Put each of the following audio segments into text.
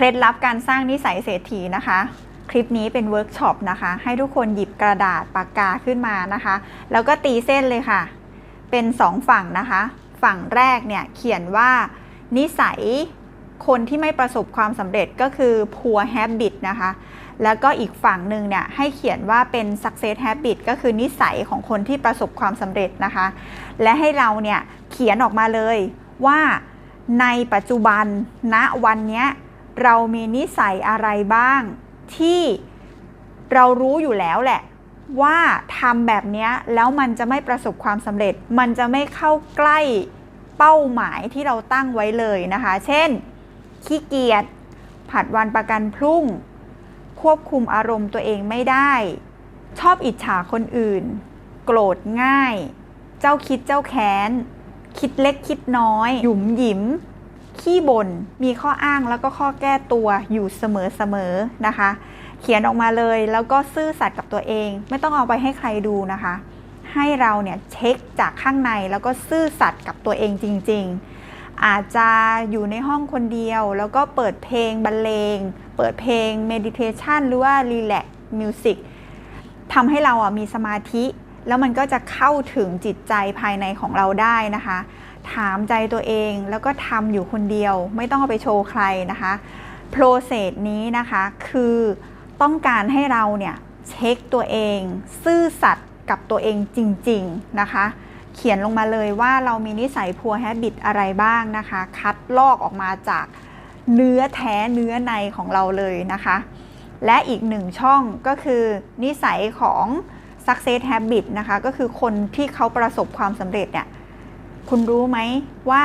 เคล็ดลับการสร้างนิสัยเศรษฐีนะคะ คลิปนี้เป็นเวิร์กช็อปนะคะ ให้ทุกคนหยิบกระดาษปากกาขึ้นมานะคะ แล้วก็ตีเส้นเลยค่ะ เป็นสองฝั่งนะคะ ฝั่งแรกเนี่ยเขียนว่า นิสัยคนที่ไม่ประสบความสำเร็จก็คือ poor habit นะคะ แล้วก็อีกฝั่งหนึ่งเนี่ยให้เขียนว่าเป็น success habit ก็คือนิสัยของคนที่ประสบความสำเร็จนะคะ และให้เราเนี่ยเขียนออกมาเลยว่าในปัจจุบันณวันนี้ เรามีนิสัยอะไรบ้าง ที่เรารู้อยู่แล้วแหละ ว่าทำแบบนี้แล้วมันจะไม่ประสบความสำเร็จ มันจะไม่เข้าใกล้เป้าหมายที่เราตั้งไว้เลยนะคะ เช่น ขี้เกียจผัดวันประกันพรุ่ง ควบคุมอารมณ์ตัวเองไม่ได้ ชอบอิจฉาคนอื่น โกรธง่าย เจ้าคิดเจ้าแค้น คิดเล็กคิดน้อย หยุมหยิม ขี้บน่นมีข้ออ้างแล้วก็ข้อแก้ตัวอยู่เสมอๆนะคะ เขียนออกมาเลยแล้วก็ซื่อสัตย์กับตัวเอง ไม่ต้องเอาไปให้ใครดูนะคะ ให้เราเนี่ยเช็คจากข้างในแล้วก็ซื่อสัตย์กับตัวเองจริง ๆ อาจจะอยู่ในห้องคนเดียว แล้วก็เปิดเพลงบรรเลง เปิดเพลงเมดิเทชันหรือว่ารีแลกมิวสิกทำให้เราอะมีสมาธิ แล้วมันก็จะเข้าถึงจิตใจภายในของเราได้นะคะ ถามใจตัวเอง แล้วก็ทำอยู่คนเดียว ไม่ต้องเอาไปโชว์ใครนะคะโปรเซสนี้นะคะคือต้องการให้เราเนี่ยเช็คตัวเอง ซื่อสัตย์กับตัวเองจริง ๆ นะคะ เขียนลงมาเลยว่าเรามีนิสัยพัวแฮบิตอะไรบ้างนะคะ คัดลอกออกมาจากเนื้อแท้เนื้อในของเราเลยนะคะ และอีกหนึ่งช่องก็คือนิสัยของ success habit นะคะ ก็คือคนที่เขาประสบความสำเร็จเนี่ย คุณรู้ไหมว่า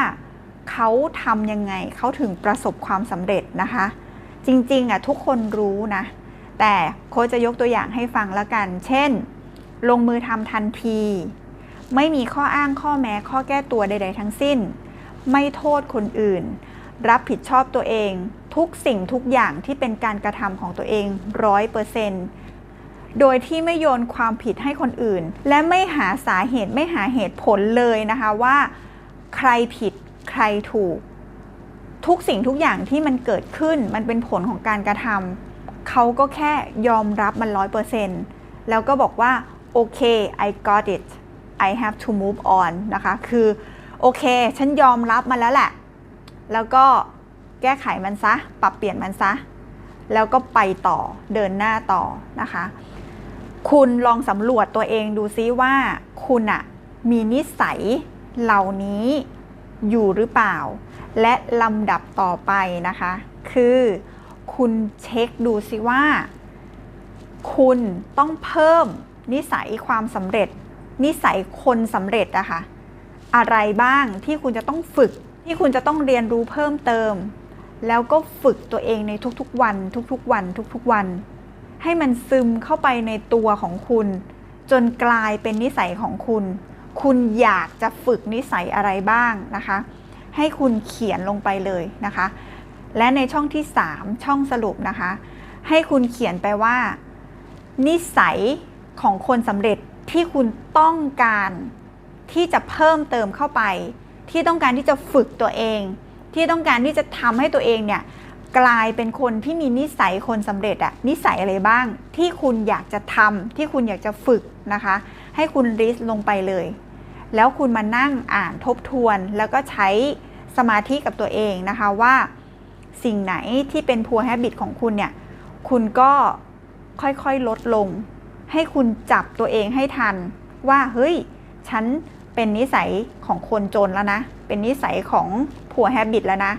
เขาทำยังไงเขาถึงประสบความสำเร็จนะคะ จริงๆอะทุกคนรู้นะ แต่โค้ชจะยกตัวอย่างให้ฟังแล้วกัน เช่น ลงมือทำทันที ไม่มีข้ออ้างข้อแม้ข้อแก้ตัวใด ๆ ทั้งสิ้น ไม่โทษคนอื่น รับผิดชอบตัวเอง ทุกสิ่งทุกอย่างที่เป็นการกระทำของตัวเองร้อยเปอร์เซนต์ โดยที่ไม่โยนความผิดให้คนอื่น และไม่หาสาเหตุไม่หาเหตุผลเลยนะคะว่า ใครผิดใครถูก ทุกสิ่งทุกอย่างที่มันเกิดขึ้นมันเป็นผลของการกระทำเขาก็แค่ยอมรับมันร้อยเปอร์เซ็นต์แล้วก็บอกว่าโอเค I got it I have to move on นะคะ คือโอเค ฉันยอมรับมันแล้วแหละ แล้วก็แก้ไขมันซะ ปรับเปลี่ยนมันซะ แล้วก็ไปต่อ เดินหน้าต่อนะคะ คุณลองสำรวจตัวเองดูซิว่าคุณอะมีนิสัยเหล่านี้อยู่หรือเปล่า และลำดับต่อไปนะคะ คือคุณเช็คดูซิว่า คุณต้องเพิ่มนิสัยความสำเร็จ นิสัยคนสำเร็จนะคะอะไรบ้างที่คุณจะต้องฝึกที่คุณจะต้องเรียนรู้เพิ่มเติม แล้วก็ฝึกตัวเองในทุกๆวัน ทุกๆวัน ทุกๆวัน ให้มันซึมเข้าไปในตัวของคุณ จนกลายเป็นนิสัยของคุณ คุณอยากจะฝึกนิสัยอะไรบ้างนะคะ ให้คุณเขียนลงไปเลยนะคะ และในช่องที่ 3 ช่องสรุปนะคะ ให้คุณเขียนไปว่า นิสัยของคนสำเร็จที่คุณต้องการที่จะเพิ่มเติมเข้าไป ที่ต้องการที่จะฝึกตัวเอง ที่ต้องการที่จะทำให้ตัวเองเนี่ย กลายเป็นคนที่มีนิสัยคนสำเร็จอะนิสัยอะไรบ้าง ที่คุณอยากจะทำที่คุณอยากจะฝึกนะคะ ให้คุณริสลงไปเลย แล้วคุณมานั่งอ่านทบทวน แล้วก็ใช้สมาธิกับตัวเองนะคะว่าสิ่งไหนที่เป็นพัวแฮบิตของคุณเนี่ย คุณก็ค่อยๆลดลง ให้คุณจับตัวเองให้ทัน ว่าเฮ้ย ฉันเป็นนิสัยของคนจนแล้วนะ เป็นนิสัยของผัวแฮบิตแล้วนะ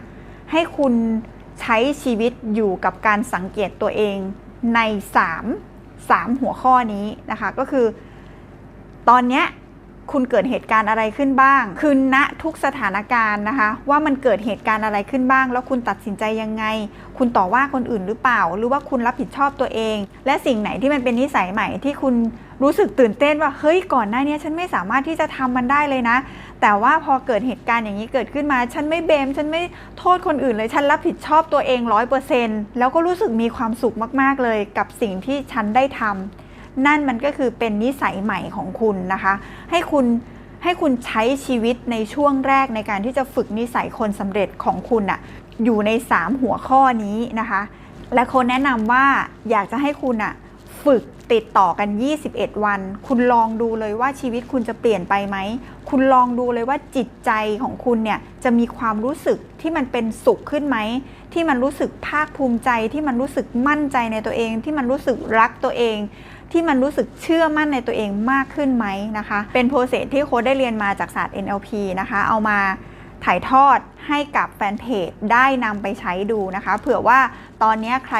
ให้คุณ ใช้ชีวิตอยู่กับการสังเกตตัวเองใน 3 3 หัวข้อนี้นะคะก็คือ ตอนเนี้ยคุณเกิดเหตุการณ์อะไรขึ้นบ้าง คือณทุกสถานการณ์นะคะ ว่ามันเกิดเหตุการณ์อะไรขึ้นบ้าง แล้วคุณตัดสินใจยังไง คุณต่อว่าคนอื่นหรือเปล่า หรือว่าคุณรับผิดชอบตัวเอง และสิ่งไหนที่มันเป็นนิสัยใหม่ที่คุณรู้สึกตื่นเต้นว่าเฮ้ยก่อนหน้านี้ฉันไม่สามารถที่จะทำมันได้เลยนะ แต่ว่าพอเกิดเหตุการณ์อย่างนี้เกิดขึ้นมา ฉันไม่เบม ฉันไม่โทษคนอื่นเลย ฉันรับผิดชอบตัวเองร้อยเปอร์เซ็นต์แล้วก็รู้สึกมีความสุขมากๆเลยกับสิ่งที่ฉันได้ทำนั่นมันก็คือเป็นนิสัยใหม่ของคุณนะคะ ให้คุณให้คุณใช้ชีวิตในช่วงแรกในการที่จะฝึกนิสัยคนสำเร็จของคุณอะอยู่ใน 3 หัวข้อนี้นะคะ และค้ดแนะนำว่าอยากจะให้คุณอะ ฝึกติดต่อกัน 21 วัน คุณลองดูเลยว่าชีวิตคุณจะเปลี่ยนไปไหม คุณลองดูเลยว่าจิตใจของคุณเนี่ยจะมีความรู้สึกที่มันเป็นสุขขึ้นไหม ที่มันรู้สึกภาคภูมิใจ ที่มันรู้สึกมั่นใจในตัวเอง ที่มันรู้สึกรักตัวเอง ที่มันรู้สึกเชื่อมั่นในตัวเองมากขึ้นไหมนะคะ เป็นโปรเซสที่โค้ดได้เรียนมาจากศาสตร์ NLP นะคะ เอามาถ่ายทอดให้กับแฟนเพจได้นำไปใช้ดูนะคะ เผื่อว่าตอนนี้ใคร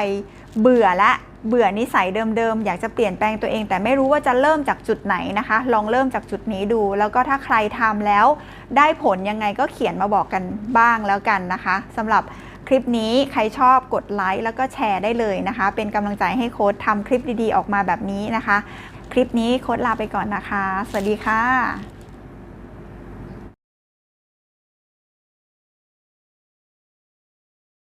เบื่อและ เบื่อนิสัยเดิมๆ อยากจะเปลี่ยนแปลงตัวเอง แต่ไม่รู้ว่าจะเริ่มจากจุดไหนนะคะ ลองเริ่มจากจุดนี้ดู แล้วก็ถ้าใครทำแล้วได้ผลยังไงก็เขียนมาบอกกันบ้างแล้วกันนะคะสำหรับคลิปนี้ใครชอบกดไลค์แล้วก็แชร์ได้เลยนะคะ เป็นกำลังใจให้โค้ดทำคลิปดีๆออกมาแบบนี้นะคะ คลิปนี้โค้ดลาไปก่อนนะคะ สวัสดีค่ะ